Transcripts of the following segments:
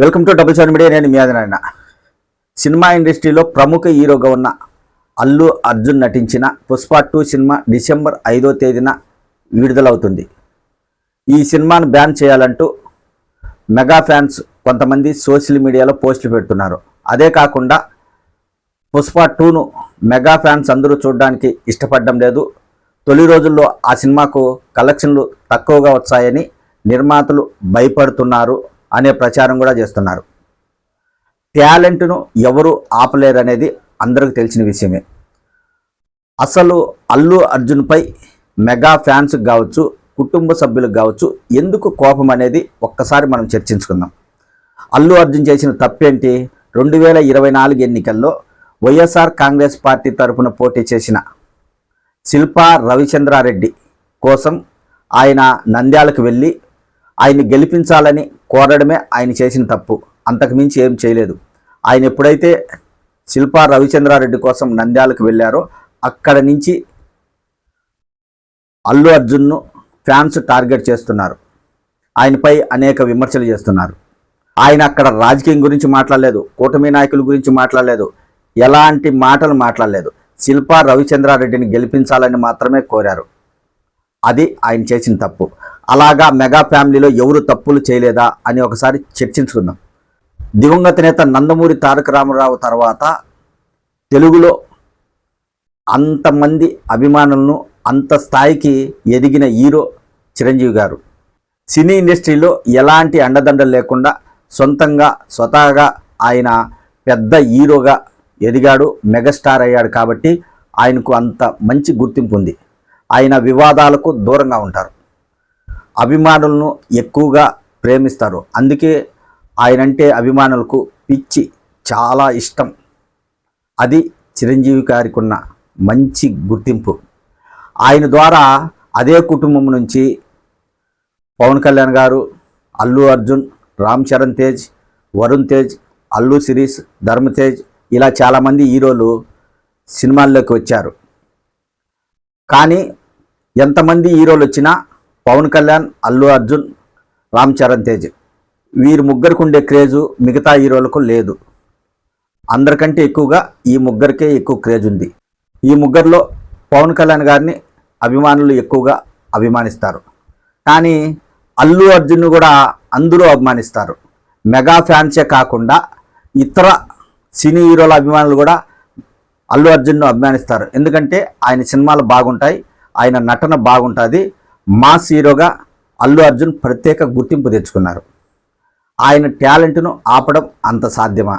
Welcome to double seven media నేను మీ నాయన సినిమా ఇండస్ట్రీలో ప్రముఖ హీరోగా ఉన్న అల్లు అర్జున్ నటించిన పుష్ప టూ సినిమా డిసెంబర్ ఐదో తేదీన విడుదలవుతుంది. ఈ సినిమాను బ్యాన్ చేయాలంటూ మెగా ఫ్యాన్స్ కొంతమంది సోషల్ మీడియాలో పోస్టులు పెడుతున్నారు. అదే కాకుండా పుష్ప టూను మెగా ఫ్యాన్స్ అందరూ చూడడానికి ఇష్టపడడం లేదు. తొలి రోజుల్లో ఆ సినిమాకు కలెక్షన్లు తక్కువగా వచ్చాయని నిర్మాతలు భయపడుతున్నారు. అనే ప్రచారం కూడా చేస్తున్నారు. టాలెంట్ను ఎవరు ఆపలేరనేది అందరికీ తెలిసిన విషయమే. అసలు అల్లు అర్జున్పై మెగా ఫ్యాన్స్కి కావచ్చు కుటుంబ సభ్యులకు కావచ్చు ఎందుకు కోపం అనేది ఒక్కసారి మనం చర్చించుకుందాం. అల్లు అర్జున్ చేసిన తప్పేంటి? రెండు వేల ఇరవై నాలుగు ఎన్నికల్లో వైఎస్ఆర్ కాంగ్రెస్ పార్టీ తరపున పోటీ చేసిన శిల్పా రవిచంద్రారెడ్డి కోసం ఆయన నంద్యాలకు వెళ్ళి ఆయన్ని గెలిపించాలని కోరడమే ఆయన చేసిన తప్పు. అంతకుమించి ఏం చేయలేదు. ఆయన ఎప్పుడైతే శిల్పా రవిచంద్రారెడ్డి కోసం నంద్యాలకు వెళ్ళారో అక్కడ నుంచి అల్లు అర్జున్ను ఫ్యాన్స్ టార్గెట్ చేస్తున్నారు. ఆయనపై అనేక విమర్శలు చేస్తున్నారు. ఆయన అక్కడ రాజకీయం గురించి మాట్లాడలేదు కూటమి నాయకుల గురించి మాట్లాడలేదు ఎలాంటి మాటలు మాట్లాడలేదు. శిల్పా రవిచంద్రారెడ్డిని గెలిపించాలని మాత్రమే కోరారు. అది ఆయన చేసిన తప్పు. అలాగా మెగా ఫ్యామిలీలో ఎవరు తప్పులు చేయలేదా అని ఒకసారి చర్చించుకుందాం. దివంగత నేత నందమూరి తారక రామారావు తర్వాత తెలుగులో అంతమంది అభిమానులను అంత స్థాయికి ఎదిగిన హీరో చిరంజీవి గారు. సినీ ఇండస్ట్రీలో ఎలాంటి అండదండలు లేకుండా సొంతంగా స్వతహాగా ఆయన పెద్ద హీరోగా ఎదిగాడు మెగాస్టార్ అయ్యాడు కాబట్టి ఆయనకు అంత మంచి గుర్తింపు ఉంది. ఆయన వివాదాలకు దూరంగా ఉంటారు. అభిమానులను ఎక్కువగా ప్రేమిస్తారు. అందుకే ఆయనంటే అభిమానులకు పిచ్చి చాలా ఇష్టం. అది చిరంజీవి గారికి ఉన్న మంచి గుర్తింపు. ఆయన ద్వారా అదే కుటుంబం నుంచి పవన్ కళ్యాణ్ గారు అల్లు అర్జున్ రామ్ చరణ్ తేజ్ వరుణ్ తేజ్ అల్లు సిరీస్ ధర్మ తేజ్ ఇలా చాలామంది హీరోలు సినిమాల్లోకి వచ్చారు. కానీ ఎంతమంది హీరోలు వచ్చినా పవన్ కళ్యాణ్ అల్లు అర్జున్ రామ్ చరణ్ తేజ్. వీరి ముగ్గురికి ఉండే క్రేజు మిగతా హీరోలకు లేదు. అందరికంటే ఎక్కువగా ఈ ముగ్గురికే ఎక్కువ క్రేజ్ ఉంది. ఈ ముగ్గురిలో పవన్ కళ్యాణ్ గారిని అభిమానులు ఎక్కువగా అభిమానిస్తారు. కానీ అల్లు అర్జున్ కూడా అందరూ అభిమానిస్తారు. మెగా ఫ్యాన్సే కాకుండా ఇతర సినీ హీరోల అభిమానులు కూడా అల్లు అర్జున్ను అభిమానిస్తారు. ఎందుకంటే ఆయన సినిమాలు బాగుంటాయి ఆయన నటన బాగుంటుంది మాస్ హీరోగా అల్లు అర్జున్ ప్రత్యేక గుర్తింపు తెచ్చుకున్నారు. ఆయన టాలెంట్ను ఆపడం అంత సాధ్యమా?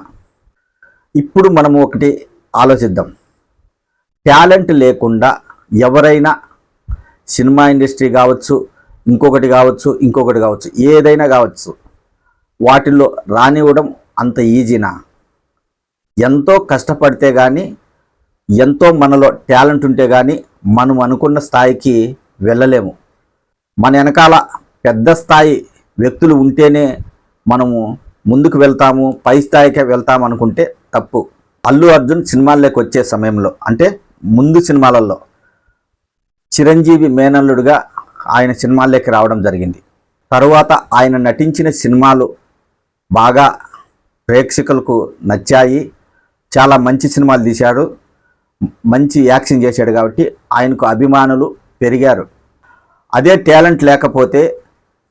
ఇప్పుడు మనము ఒకటి ఆలోచిద్దాం. టాలెంట్ లేకుండా ఎవరైనా సినిమా ఇండస్ట్రీ కావచ్చు ఇంకొకటి కావచ్చు ఇంకొకటి కావచ్చు ఏదైనా కావచ్చు వాటిల్లో రానివ్వడం అంత ఈజీనా? ఎంతో కష్టపడితే కానీ ఎంతో మనలో టాలెంట్ ఉంటే కానీ మనం అనుకున్న స్థాయికి వెళ్ళలేము. మన వెనకాల పెద్ద స్థాయి వ్యక్తులు ఉంటేనే మనము ముందుకు వెళ్తాము పై స్థాయికి వెళ్తాము అనుకుంటే తప్పు. అల్లు అర్జున్ సినిమాల్లోకి వచ్చే సమయంలో అంటే ముందు సినిమాలలో చిరంజీవి మేనల్లుడుగా ఆయన సినిమాల్లోకి రావడం జరిగింది. తరువాత ఆయన నటించిన సినిమాలు బాగా ప్రేక్షకులకు నచ్చాయి. చాలా మంచి సినిమాలు తీశాడు. మంచి యాక్షన్ చేశాడు కాబట్టి ఆయనకు అభిమానులు పెరిగారు. అదే టాలెంట్ లేకపోతే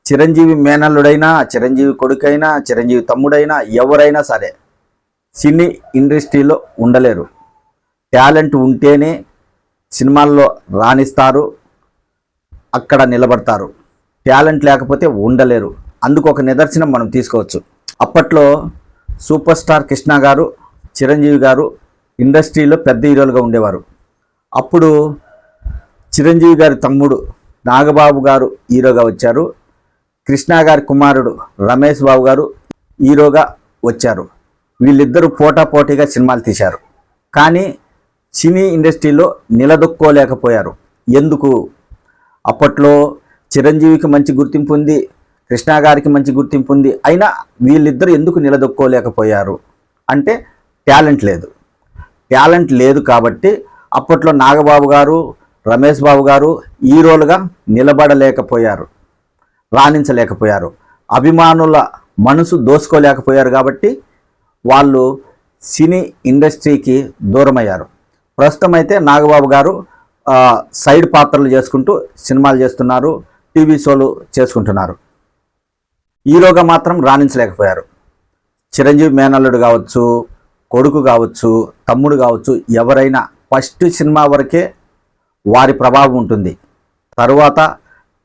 చిరంజీవి మేనల్లుడైనా చిరంజీవి కొడుకైనా చిరంజీవి తమ్ముడైనా ఎవరైనా సరే సినీ ఇండస్ట్రీలో ఉండలేరు. టాలెంట్ ఉంటేనే సినిమాల్లో రాణిస్తారు అక్కడ నిలబడతారు. టాలెంట్ లేకపోతే ఉండలేరు. అందుకు ఒక నిదర్శనం మనం తీసుకోవచ్చు. అప్పట్లో సూపర్ స్టార్ కృష్ణ గారు చిరంజీవి గారు ఇండస్ట్రీలో పెద్ద హీరోలుగా ఉండేవారు. అప్పుడు చిరంజీవి గారి తమ్ముడు నాగబాబు గారు హీరోగా వచ్చారు. కృష్ణ గారి కుమారుడు రమేష్ బాబు గారు హీరోగా వచ్చారు. వీళ్ళిద్దరూ పోటాపోటీగా సినిమాలు తీశారు. కానీ సినీ ఇండస్ట్రీలో నిలదొక్కోలేకపోయారు. ఎందుకు? అప్పట్లో చిరంజీవికి మంచి గుర్తింపు ఉంది కృష్ణ గారికి మంచి గుర్తింపు ఉంది. అయినా వీళ్ళిద్దరు ఎందుకు నిలదొక్కోలేకపోయారు? అంటే టాలెంట్ లేదు. టాలెంట్ లేదు కాబట్టి అప్పట్లో నాగబాబు గారు రమేష్ బాబు గారు హీరోలుగా నిలబడలేకపోయారు రాణించలేకపోయారు. అభిమానుల మనసు దోసుకోలేకపోయారు కాబట్టి వాళ్ళు సినీ ఇండస్ట్రీకి దూరమయ్యారు. ప్రస్తుతం అయితే నాగబాబు గారు సైడ్ పాత్రలు చేసుకుంటూ సినిమాలు చేస్తున్నారు టీవీ షోలు చేసుకుంటున్నారు. హీరోగా మాత్రం రాణించలేకపోయారు. చిరంజీవి మేనల్లుడు కావచ్చు కొడుకు కావచ్చు తమ్ముడు కావచ్చు ఎవరైనా ఫస్ట్ సినిమా వరకే వారి ప్రభావం ఉంటుంది. తరువాత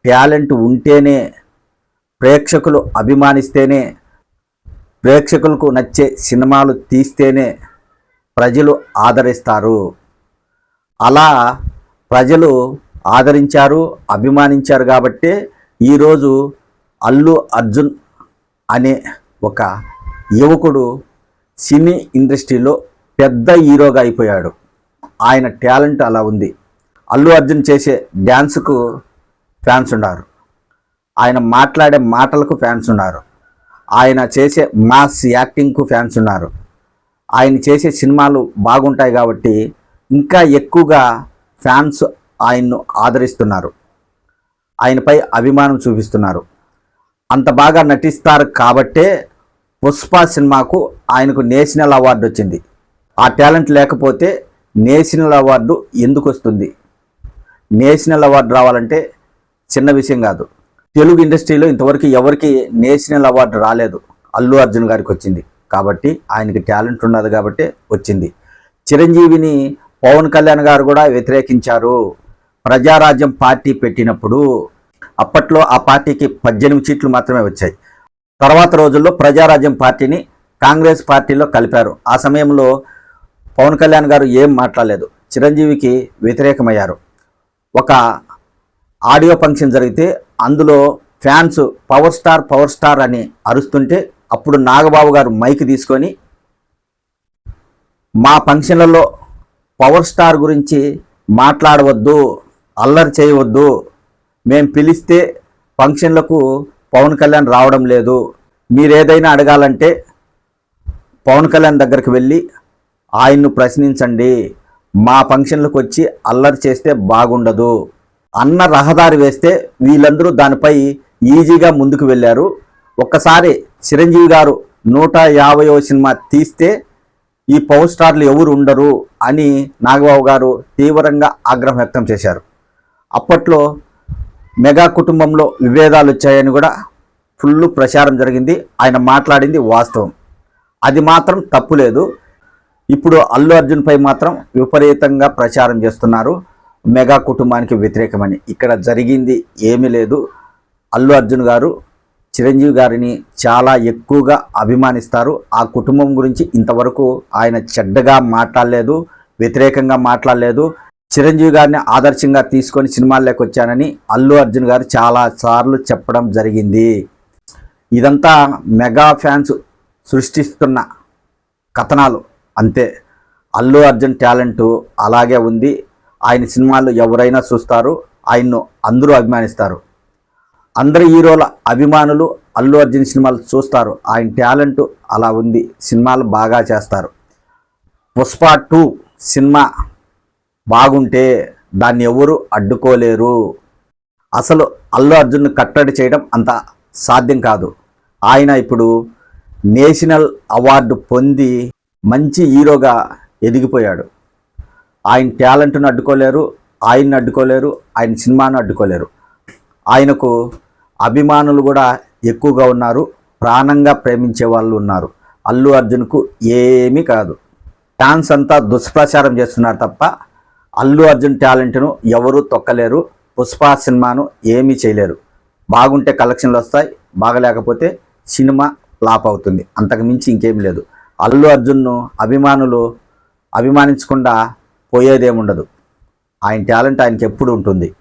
టాలెంట్ ఉంటేనే ప్రేక్షకులు అభిమానిస్తేనే ప్రేక్షకులకు నచ్చే సినిమాలు తీస్తేనే ప్రజలు ఆదరిస్తారు. అలా ప్రజలు ఆదరించారు అభిమానించారు కాబట్టే ఈరోజు అల్లు అర్జున్ అనే ఒక యువకుడు సినీ ఇండస్ట్రీలో పెద్ద హీరోగా అయిపోయాడు. ఆయన టాలెంట్ అలా ఉంది. అల్లు అర్జున్ చేసే డ్యాన్స్కు ఫ్యాన్స్ ఉన్నారు. ఆయన మాట్లాడే మాటలకు ఫ్యాన్స్ ఉన్నారు. ఆయన చేసే మాస్ యాక్టింగ్కు ఫ్యాన్స్ ఉన్నారు. ఆయన చేసే సినిమాలు బాగుంటాయి కాబట్టి ఇంకా ఎక్కువగా ఫ్యాన్స్ ఆయన్ను ఆదరిస్తున్నారు. ఆయనపై అభిమానం చూపిస్తున్నారు. అంత బాగా నటిస్తారు కాబట్టే పుష్ప సినిమాకు ఆయనకు నేషనల్ అవార్డు వచ్చింది. ఆ టాలెంట్ లేకపోతే నేషనల్ అవార్డు ఎందుకు వస్తుంది? నేషనల్ అవార్డు రావాలంటే చిన్న విషయం కాదు. తెలుగు ఇండస్ట్రీలో ఇంతవరకు ఎవరికి నేషనల్ అవార్డు రాలేదు. అల్లు అర్జున్ గారికి వచ్చింది. కాబట్టి ఆయనకి టాలెంట్ ఉన్నది కాబట్టి వచ్చింది. చిరంజీవిని పవన్ కళ్యాణ్ గారు కూడా వ్యతిరేకించారు. ప్రజారాజ్యం పార్టీ పెట్టినప్పుడు అప్పట్లో ఆ పార్టీకి పద్దెనిమిది సీట్లు మాత్రమే వచ్చాయి. తర్వాత రోజుల్లో ప్రజారాజ్యం పార్టీని కాంగ్రెస్ పార్టీలో కలిపారు. ఆ సమయంలో పవన్ కళ్యాణ్ గారు ఏం మాట్లాడలేదు. చిరంజీవికి వ్యతిరేకమయ్యారు. ఒక ఆడియో ఫంక్షన్ జరిగితే అందులో fans power star power star అని అరుస్తుంటే అప్పుడు నాగబాబు గారు మైక్ తీసుకొని మా ఫంక్షన్లలో పవర్ స్టార్ గురించి మాట్లాడవద్దు అల్లరి చేయవద్దు. మేము పిలిస్తే ఫంక్షన్లకు పవన్ కళ్యాణ్ రావడం లేదు. మీరేదైనా అడగాలంటే పవన్ కళ్యాణ్ దగ్గరికి వెళ్ళి ఆయన్ను ప్రశ్నించండి. మా ఫంక్షన్లకు వచ్చి అల్లరి చేస్తే బాగుండదు అన్న రహదారి వేస్తే వీళ్ళందరూ దానిపై ఈజీగా ముందుకు వెళ్ళారు. ఒక్కసారి చిరంజీవి గారు నూట యాభైవ సినిమా తీస్తే ఈ పవర్ స్టార్లు ఎవరు ఉండరు అని నాగబాబు గారు తీవ్రంగా ఆగ్రహం వ్యక్తం చేశారు. అప్పట్లో మెగా కుటుంబంలో విభేదాలు వచ్చాయని కూడా ఫుల్ ప్రచారం జరిగింది. ఆయన మాట్లాడింది వాస్తవం. అది మాత్రం తప్పులేదు. ఇప్పుడు అల్లు అర్జున్పై మాత్రం విపరీతంగా ప్రచారం చేస్తున్నారు. మెగా కుటుంబానికి వ్యతిరేకమని. ఇక్కడ జరిగింది ఏమీ లేదు. అల్లు అర్జున్ గారు చిరంజీవి గారిని చాలా ఎక్కువగా అభిమానిస్తారు. ఆ కుటుంబం గురించి ఇంతవరకు ఆయన చెడ్డగా మాట్లాడలేదు వ్యతిరేకంగా మాట్లాడలేదు. చిరంజీవి గారిని ఆదర్శంగా తీసుకొని సినిమాల్లోకి వచ్చానని అల్లు అర్జున్ గారు చాలా సార్లు చెప్పడం జరిగింది. ఇదంతా మెగా ఫ్యాన్స్ సృష్టిస్తున్న కథనాలు. అంతే. అల్లు అర్జున్ టాలెంట్ అలాగే ఉంది. ఆయన సినిమాలు ఎవరైనా చూస్తారు ఆయన్ను అందరూ అభిమానిస్తారు. అందరి హీరోల అభిమానులు అల్లు అర్జున్ సినిమాలు చూస్తారు. ఆయన టాలెంట్ అలా ఉంది. సినిమాలు బాగా చేస్తారు. పుష్ప టూ సినిమా బాగుంటే దాన్ని ఎవరు అడ్డుకోలేరు. అసలు అల్లు అర్జున్ను కట్టడి చేయడం అంత సాధ్యం కాదు. ఆయన ఇప్పుడు నేషనల్ అవార్డు పొంది మంచి హీరోగా ఎదిగిపోయాడు. ఆయన టాలెంట్ను అడ్డుకోలేరు ఆయన్ని అడ్డుకోలేరు ఆయన సినిమాను అడ్డుకోలేరు. ఆయనకు అభిమానులు కూడా ఎక్కువగా ఉన్నారు ప్రాణంగా ప్రేమించే వాళ్ళు ఉన్నారు. అల్లు అర్జున్కు ఏమీ కాదు. ఫ్యాన్స్ అంతా దుష్ప్రచారం చేస్తున్నారు తప్ప అల్లు అర్జున్ టాలెంట్ను ఎవరూ తొక్కలేరు పుష్ప సినిమాను ఏమీ చేయలేరు. బాగుంటే కలెక్షన్లు వస్తాయి బాగలేకపోతే సినిమా ఫ్లాప్ అవుతుంది. అంతకు మించి ఇంకేం లేదు. అల్లు అర్జున్ను అభిమానులు అభిమానించకుండా పోయేదేముండదు. ఆయన టాలెంట్ ఆయనకి ఎప్పుడు ఉంటుంది.